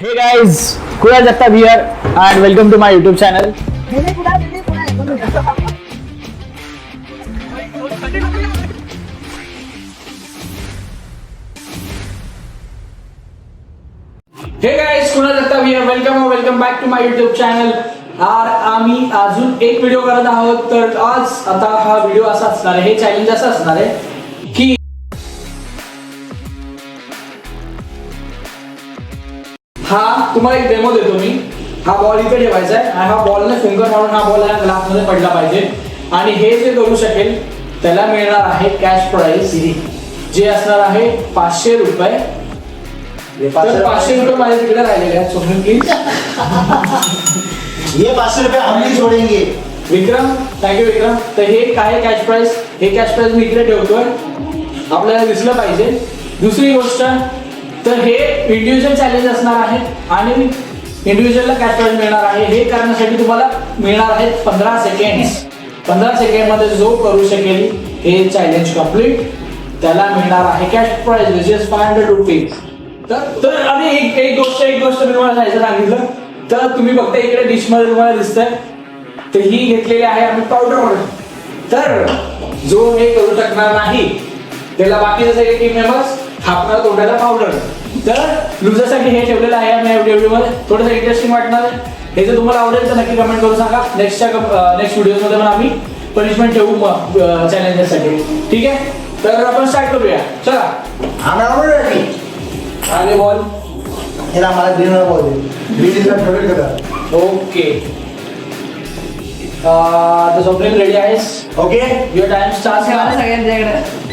Hey guys, Kunal Jagtap here and welcome to my YouTube channel. Hey guys Kunal Jagtap here. Welcome welcome back to my YouTube channel आर आम्ही अजून एक video करत आहोत तर आज आता हा व्हिडिओ असा असणार आहे हे चॅलेंज असं असणार आहे हा तुम्हाला एक डेमो देतो मी. हा बॉल इथे ठेवायचा आहे आणि हा बॉलने फिंगर मारून हा बॉल या ग्लासमध्ये पडला पाहिजे. आणि हे जे करू शकेल त्याला मिळणार आहे कॅश प्राइस जे असणार आहे पाचशे रुपये. तर पाचशे रुपये माझ्या तिकडे राहिलेले आहेत सोडून प्लीज ये पाचशे रुपये हम नहीं छोड़ेंगे विक्रम थँक्यू विक्रम. तर हे काय कॅश प्राइस हे कॅश प्राइस मी इकडे ठेवतोय. आपल्याला दिसलं पाहिजे. दुसरी गोष्ट तर हे इंडिव्हिज्युअल चॅलेंज असणार आहे आणि इंडिव्हिज्युअलला कॅश प्राइस मिळणार आहे. हे करण्यासाठी तुम्हाला मिळणार आहेत पंधरा सेकंड पंधरा सेकंडमध्ये जो करू शकेल हे चॅलेंज कंप्लीट त्याला मिळणार आहे cash prize which is five hundred rupees तर तर आणि एक एक गोष्ट एक गोष्ट मी तुम्हाला सांगायचं सांगितलं. तर तुम्ही फक्त इकडे डिशमध्ये तुम्हाला दिसतंय. तर ही घेतलेली आहे आम्ही पावडर तर जो हे करू शकणार नाही त्याला बाकीचे सगळे टीम मेंबर्स थापणार तोंडाला पावडर तर लुझरसाठी हे ठेवलेलं आहे आम्ही एवढी मध्ये थोडंसं इंटरेस्टिंग वाटणार. आहे हे जर तुम्हाला आवडेल तर नक्की कमेंट करून सांगा. नेक्स्टच्या नेक्स्ट व्हिडिओमध्ये पण आम्ही पनिशमेंट ठेवू चॅलेंजेससाठी ठीक आहे? तर आपण स्टार्ट करूया. चला. आले बॉल हे आम्हाला ग्रीन बोल green is favourite colour okay आता स्वप्नील रेडी आहेस? ओके युअर टाइम स्टार्ट सगळ्यांच्याकडे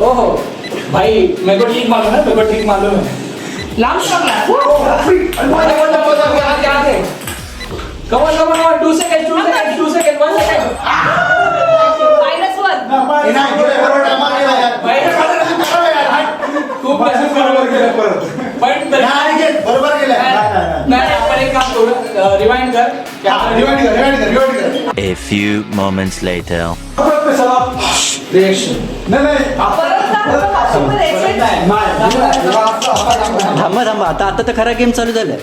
हो हो भाई मेरे को ठीक मालूम है मेरे को ठीक मालूम है लांब स्ट्रॉकला Come on, come on, come on, two seconds, two seconds, two seconds, one second. Minus one हे नाही काम करू. रिवाइंड कर? rewind कर, rewind कर. A few moments later. Reaction थांबा थांबा आता आता तर खरा गेम चालू झालाय.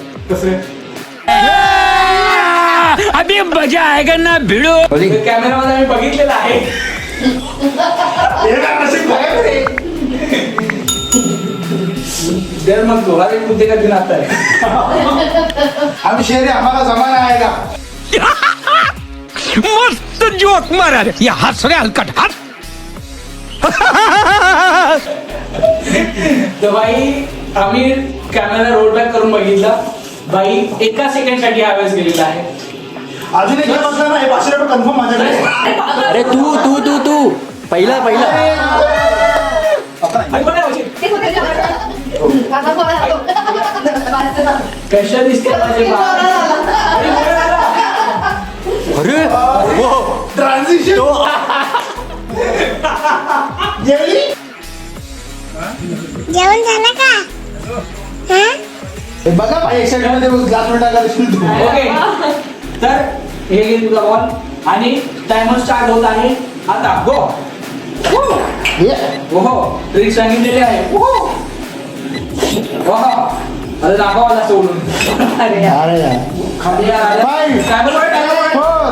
अभी मजा आएगा ना भिड़ो. कॅमेरामध्ये आम्ही बघितलेलं आहे. हे काय नशीब बघा रे. देर मग तो हर एक मुद्दे का दिन आता है हम शेर है, हमारा जमाना आएगा मस्त जोक मारा रे. ये हंस रे हलकट हंस तर बाई आम्ही कॅमेरा रोल बॅक करून बघितला. बाई एका सेकंडसाठी हा वेळेस गेलेला आहे. अजून एक गेम असला ना हे पाचशे रुपये कन्फर्म माझ्याकडे. अरे तू तू तू तू. पहिला पहिला. कशा दिसते माझे? अरे ट्रान्झिशन जेवण झालं का हा हे बघा भाई मध्ये ग्लास शिकली तू ओके तर हे गेम तुझा बॉल आणि टायमर स्टार्ट होत आहे आता गो. हो ट्रिक सांगितलेली आहे हो अरे दाखवा मला सोडून अरे यार. अरे यार. खाली आलं. Five. Timer वर, timer वर. Four,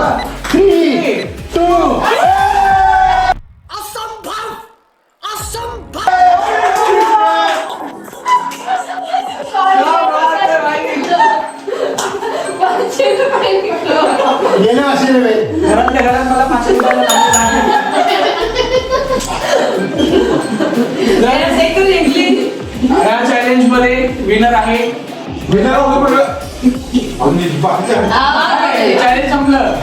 three, two. गेले पाचशे रुपये घरातल्या घरात मला पाचशे रुपयाला लागले नाही. चॅलेंजमध्ये विनर आहे. विनर चॅलेंज संपलं.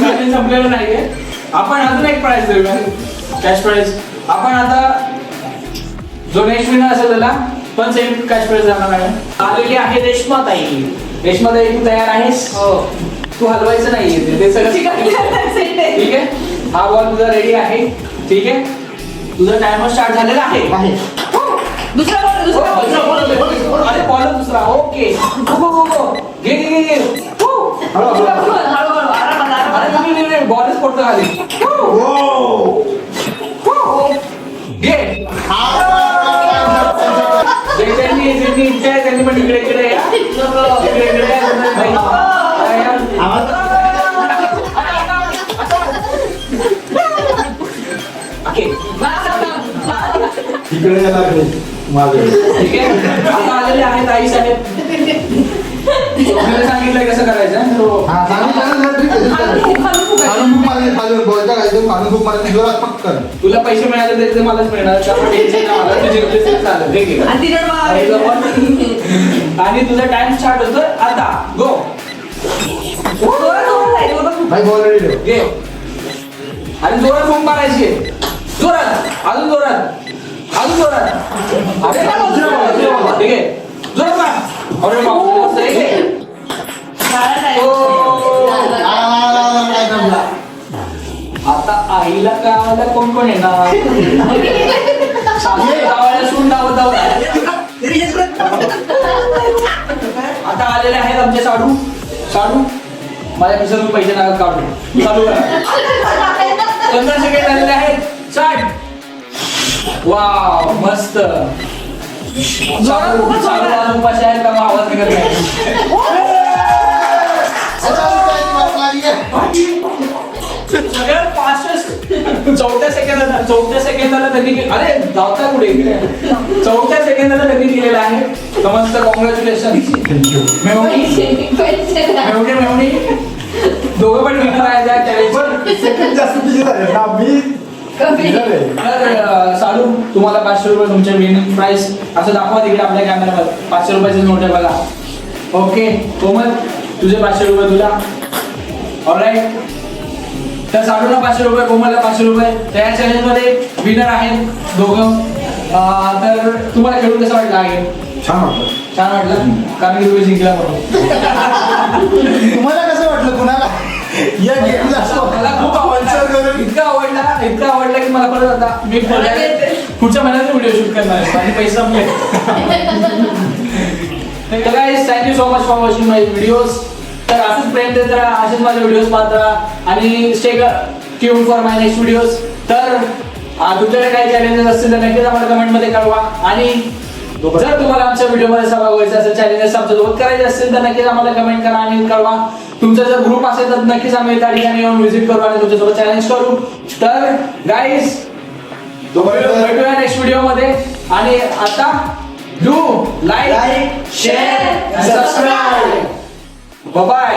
चॅलेंज संपलेलं नाहीये. आपण अजून एक प्राइज देऊया. कॅश प्राइज आपण आता जो नेक्स्ट विनर असेल त्याला पण सेम कॅश प्राइज जाणार आहे. आलेली आहे रेश्मा ताई रेश्मा ताई तू तयार आहेस? हो. तू हलवायचं नाहीये. ते सगळं ठीक आहे. ठीक आहे हा बॉल तुझा रेडी आहे. ठीक आहे? तुझा टायमर स्टार्ट झालेला आहे दुसरा बॉल दुसरा बॉल दुसरा ball, अरे बॉल दुसरा ओके हो हो हो हो घे घे घे घे हो. दुसरा ball, हळूहळू आरामात अरे आरामात नाही, नाही, नाही, बॉलच पडतो खाली हो हो. घे जे इकडे यायला लागले माझे ठीक आहे आता आलेले आहेत आई साहेब. आपल्याला सांगितलंय कसं करायचं? हो. हा सांगितलं ना ठीक आहे खालून खूप खालून खूप आहे. खालून खूप मारले खालून बोलता काय ते खालून खूप मारले जोरात पटकन तुला पैसे मिळाले तरी ते मलाच मिळणार. त्यामुळे टेन्शन नाही मला तुझे पैसे चालेल. ठीक आहे. आणि तुझा टाइम स्टार्ट होतोय आता. गो जोरात जोरात आहे, जोरात खूप. भाई बॉल रेडी ठेव. घे आणि जोरात बॉम्ब मारायची. जोरात अजून जोरात अजून जोरात अरे काय बाबा. ठीक आहे जोरात मार अरे आहे. जोरात आहे. काय जमला आता आईला गावाला कोण कोण येणार सासू गावाला सून धावत धावत आता आलेले आहेत आमचे साडू साडू माझ्या खिशातून पैसे नका काढू चालू करा पंधरा सेकंड आलेले आहेत साठ वाव मस्त. उपाशी आहेत का? आवाज निघत सगळ्यात चौथ्या सेकंदाला चौथ्या सेकंदाला त्यांनी अरे धावता कुठे? इकडे? चौथ्या सेकंदाला त्यांनी केलेलं आहे. समस्त कॉंग्रॅच्युलेशन मेवणी? मेवणी मेवणी? दोघं पण विनर आहे त्या challenge चे. सेकंड जास्त तुझे झाले ना. मी कमी. झाले. तर साडू तुम्हाला पाचशे रुपये तुमचे विनिंग प्राइस असं दाखवा तिकडे आपल्या कॅमेरावर पाचशे रुपयाचे नोट आहे बघा. ओके कोमल तुझे पाचशे रुपये तुला. ऑलराईट तर साडूला पाचशे रुपये कोमलला पाचशे रुपये. तर या चॅलेंजमध्ये विनर आहेत दोघं. तर तुम्हाला खेळून कसं वाटलं आहे छान वाटलं. छान वाटलं? कारण की तुम्ही जिंकला म्हणून. तुम्हाला कसं वाटलं कुणाला? या गेमला मला खूप आवडला. इतका आवडला इतका आवडला की मला परत आता मी पुढच्या महिन्यात व्हिडिओ शूट करणार आहे. माझे पैसे संपले तर guys thank you so much for watching my videos तर असंच प्रेम देत राहा असेच माझे व्हिडिओज पाहत राहा. आणि stay tune for my next videos तर तुमच्याकडे काही चॅलेंजेस असतील तर नक्कीच आम्हाला कमेंटमध्ये कळवा. आणि जर तुम्हाला आमच्या व्हिडिओमध्ये सहभाग व्हायचा असेल चॅलेंजेस आमच्यासोबत करायचे असतील तर नक्कीच आम्हाला कमेंट करा आणि कळवा. तुमचा जर ग्रुप असेल तर नक्कीच आम्ही त्या ठिकाणी येऊन व्हिजिट करू आणि तुमच्यासोबत चॅलेंज करू. तर गाईज भेटूया नेक्स्ट व्हिडिओमध्ये. आणि आता do like share subscribe bye